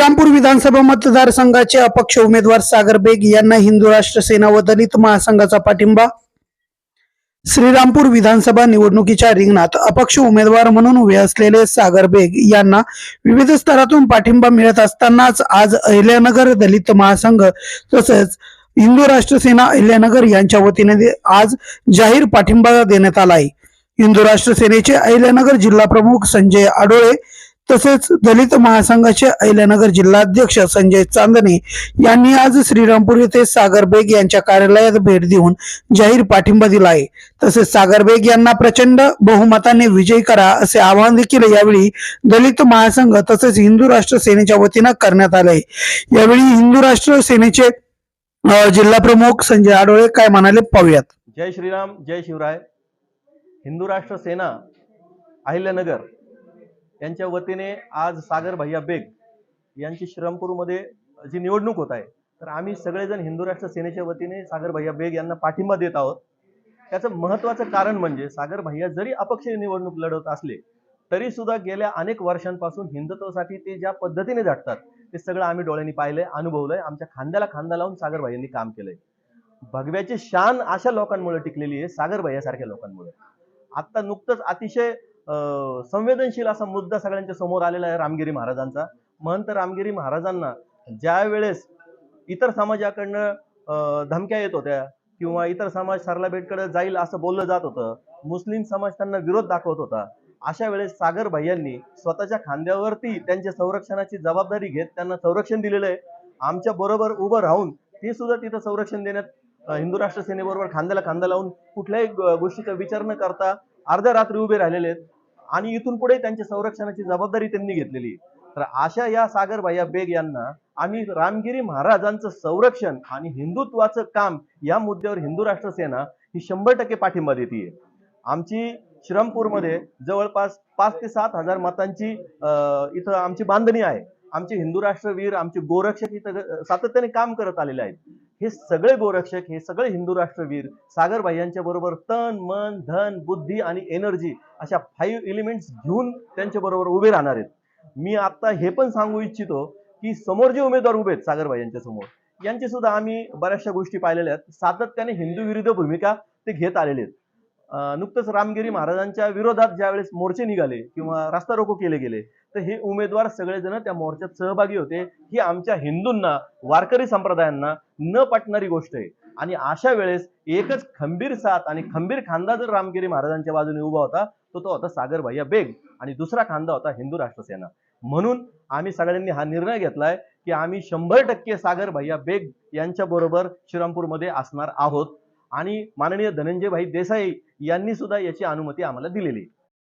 श्रीरामपूर विधानसभा मतदारसंघाचे अपक्ष उमेदवार सागर बेग यांना हिंदू राष्ट्र सेना व दलित महासंघाचा पाठिंबा. श्रीरामपूर विधानसभा निवडणुकीच्या रिंगणात अपक्ष उमेदवार म्हणून उभे असलेले सागर बेग यांना विविध स्तरातून पाठिंबा मिळत असतानाच आज अहिल्यानगर दलित महासंघ तसेच हिंदू राष्ट्र सेना अहिल्यानगर यांच्या वतीने आज जाहीर पाठिंबा देण्यात आला आहे. हिंदू राष्ट्र सेनेचे अहिल्यानगर जिल्हा प्रमुख संजय आडोळे तसेच दलित महासंघाचे अहिल्यानगर जिल्हाध्यक्ष संजय चांदणे यांनी आज श्रीरामपूर येथे सागर बेग यांच्या कार्यालयात भेट देऊन जाहीर पाठिंबा दिला आहे. तसेच सागर बेग यांना प्रचंड बहुमताने विजय करा असे आवाहन देखील यावेळी दलित महासंघ तसेच हिंदू राष्ट्र सेनेच्या वतीनं करण्यात आले यावेळी हिंदू राष्ट्र सेनेचे जिल्हा प्रमुख संजय आडोळे काय म्हणाले पाहूयात. जय श्रीराम जय शिवराय. हिंदू राष्ट्र सेना अहिल्यानगर यांच्या वतीने आज सागर भैया बेग यांची श्रमपूरमध्ये जी निवडणूक होत आहे तर आम्ही सगळेजण हिंदू राष्ट्र सेनेच्या वतीने सागर भैया बेग यांना पाठिंबा देत आहोत. त्याचं महत्वाचं कारण म्हणजे सागर भैया जरी अपक्ष निवडणूक लढवत असले तरी सुद्धा गेल्या अनेक वर्षांपासून हिंदुत्वासाठी ते ज्या पद्धतीने झटतात ते सगळं आम्ही डोळ्यांनी पाहिलंय अनुभवलंय आमच्या खांद्याला खांदा लावून सागर भाईंनी काम केलंय. भगव्याची शान अशा लोकांमुळे टिकलेली आहे सागर भैयासारख्या लोकांमुळे. आता नुकतंच अतिशय संवेदनशील असा मुद्दा सगळ्यांच्या समोर आलेला आहे रामगिरी महाराजांचा. महंत रामगिरी महाराजांना ज्या वेळेस इतर समाजाकडनं धमक्या येत होत्या किंवा इतर समाज सरला बेटकडे जाईल असं बोललं जात होतं मुस्लिम समाज त्यांना विरोध दाखवत होता अशा वेळेस सागर भैयांनी स्वतःच्या खांद्यावरती त्यांच्या संरक्षणाची जबाबदारी घेत त्यांना संरक्षण दिलेलं आहे. आमच्या बरोबर उभं राहून ते सुद्धा तिथं संरक्षण देण्यात हिंदू राष्ट्र सेनेबरोबर खांद्याला खांदा लावून कुठल्याही गोष्टीचा विचार न करता अर्ध्या रात्री उभे राहिलेले आहेत आणि इथून पुढे त्यांच्या संरक्षणाची जबाबदारी त्यांनी घेतलेली तर अशा या सागर बेग यांना आम्ही रामगिरी महाराजांचं संरक्षण आणि हिंदुत्वाचं काम या मुद्द्यावर हिंदू राष्ट्र सेना ही शंभर टक्के पाठिंबा देते आमची श्रमपूरमध्ये जवळपास पाच ते सात हजार मतांची अं, इथं आमची बांधणी आहे. आमचे हिंदू राष्ट्रवीर आमचे गोरक्षक इथं सातत्याने काम करत आलेले आहेत. हे सगळे गोरक्षक हे सगळे हिंदू राष्ट्रवीर सागरबाई यांच्या बरोबर तन मन धन बुद्धी आणि एनर्जी अशा फाईव्ह एलिमेंट्स घेऊन त्यांच्या बरोबर उभे राहणार आहेत. मी आता हे पण सांगू इच्छितो की समोर जे उमेदवार उभे आहेत सागरबाई यांच्या समोर यांची सुद्धा आम्ही बऱ्याचशा गोष्टी पाहिलेल्या आहेत. सातत्याने हिंदू विरुद्ध भूमिका ते घेत आलेले आहेत. नुकतंच रामगिरी महाराजांच्या विरोधात ज्यावेळेस मोर्चे निघाले किंवा रास्ता रोको केले गेले तर हे उमेदवार सगळेजण त्या मोर्चात सहभागी होते. ही आमच्या हिंदूंना वारकरी संप्रदायांना न पटणारी गोष्ट आहे. आणि अशा वेळेस एकच खंबीर साथ आणि खंबीर खांदा जर रामगिरी महाराजांच्या बाजूने उभा होता तो तो होता सागर भैया बेग. आणि दुसरा खांदा होता हिंदू राष्ट्र सेना म्हणून आम्ही सगळ्यांनी हा निर्णय घेतलाय की आम्ही शंभर टक्के सागर भैया बेग यांच्या बरोबर श्रीरामपूरमध्ये असणार आहोत. आणि माननीय धनंजय भाई देसाई यांनी सुद्धा याची अनुमती आम्हाला दिलेली आहे.